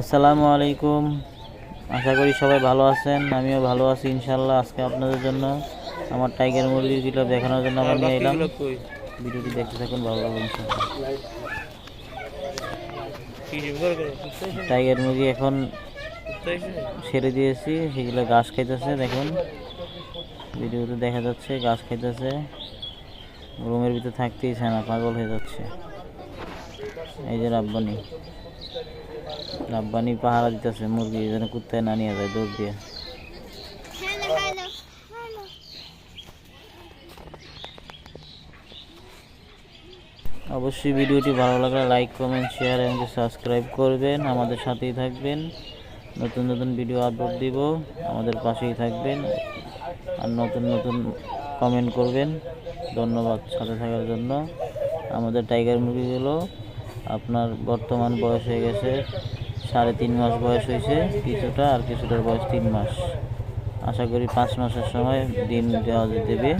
আসসালামু আলাইকুম। আশা করি সবাই ভালো আছেন আমিও ভালো আছি ইনশাল্লাহ আজকে আপনাদের জন্য। আমার টাইগার মুরগিগুলো দেখানোর জন্য আমরা নিয়ে এলাম। ভিডিওটি দেখতে থাকুন ভালো লাগবে ইনশাল্লাহ টাইগার মুরগি এখন ছেড়ে দিয়েছি সেগুলো ঘাস খাইতেছে দেখুন। ভিডিওতে দেখা যাচ্ছে ঘাস খাইতেছে। রুমের ভিতরে থাকতেই চায় না পাগল হয়ে যাচ্ছে। এই যে রাব্বানি। রাব্বানি পাহারা দিতেছে মুরগি যেন কুত্তায় না নিয়ে যায় দৌড় দিয়ে. অবশ্যই ভিডিওটি ভালো লাগলে লাইক কমেন্ট শেয়ার এবং সাবস্ক্রাইব করবেন আমাদের সাথেই থাকবেন। নতুন নতুন ভিডিও আপলোড দিব। আমাদের পাশেই থাকবেন। আর নতুন নতুন কমেন্ট করবেন। ধন্যবাদ সাথে থাকার জন্য। আমাদের টাইগার মুরগিগুলো আপনার বর্তমান বয়স হয়ে গেছে, সাড়ে তিন মাস বয়স হয়েছে, কিছুটা আর কিছুটার বয়স তিন মাস। আশা করি পাঁচ মাসের সময় ডিম দেওয়া দেবে।